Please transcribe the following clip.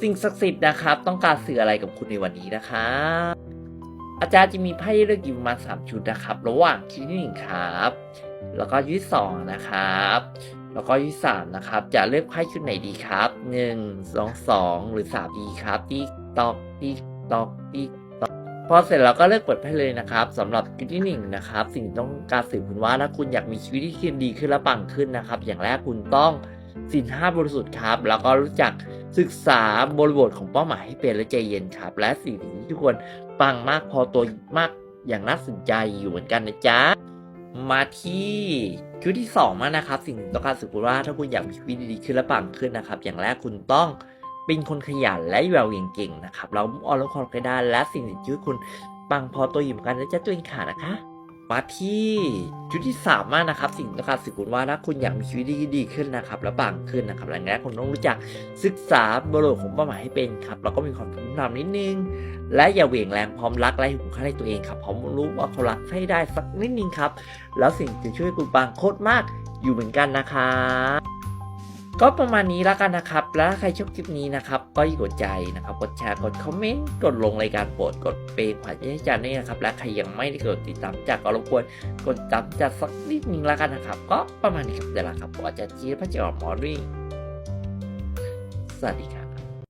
สิ่งศักดิ์สิทธิ์นะครับ ต้องการสื่ออะไรกับคุณในวันนี้นะครับอาจารย์จะมีไพ่เลือกอยู่ประมาณสามชุดนะครับ ระหว่างชุดที่หนึ่งครับ แล้วก็ชุดที่สองนะครับ แล้วก็ชุดที่สามนะครับ จะเลือกไพ่ชุดไหนดีครับหนึ่งสองสองหรือสามดีครับติ๊กตอกติ๊กตอกติ๊กตอกพอเสร็จเราก็เลือกเปิดไพ่เลยนะครับสำหรับชุดที่หนึ่งนะครับ สิ่งต้องการสื่อคุณว่าถ้าคุณอยากมีชีวิตที่ดีขึ้นและปังขึ้นนะครับ อย่างแรกคุณต้อง สินห้าบริสุทธิ์ครับ แล้วก็รู้จักศึกษาบริบทของเป้าหมายให้เป็นและใจเย็นครับ และสิ่งที่ทุกคนปังมากพอตัวมากอย่างน่าสนใจอยู่เหมือนกันนะจ๊ะ มาที่ชุดที่สองมานะครับ สิ่งต้องการสื่อคุณว่าถ้าคุณอยากมีชีวิตดีๆขึ้นและปังขึ้นนะครับ อย่างแรกคุณต้องเป็นคนขยันและแววเก่งๆนะครับ เราออนล้วความกระดานและสิ่งที่ช่วยคุณปังพอตัวอยู่เหมือนกันและจะตัวเองขาดนะคะ มาที่จุดที่สามากนะครับ สิ่งที่ต้องการสื่อคุณว่าถ้าคุณอยากมีชีวิตที่ดีขึ้นนะครับ และปังขึ้นนะครับอย่างจากคุณต้องรู้จักศึกษาบริบทของเป้าหมายให้เป็นครับแล้วก็มีความรู้นำนิดนึง และอย่าเหวี่ยงแรงพร้อมรักและให้คุณค่าในตัวเองครับพร้อมรู้ว่าเขารักให้ได้สักนิดนึงครับ แล้วสิ่งจะช่วยคุณปังโคตรมากอยู่เหมือนกันนะครับ ก็ประมาณนี้แล้วกันนะครับ แล้วใครชอบคลิปนี้นะครับ ก็อย่ากดใจนะครับ กดแชร์ กดคอมเมนต์ กดลงรายการโปรด กดเปย์ขวัญให้จานนี่นะครับ และใครยังไม่ได้กดติดตามจากก็รบกวนกดติดตามจากสักนิดนึงแล้วกันนะครับ ก็ประมาณนี้ครับเดี๋ยวละครับผมอาจารย์จีพระเจ้าหมอรี่สวัสดีครับ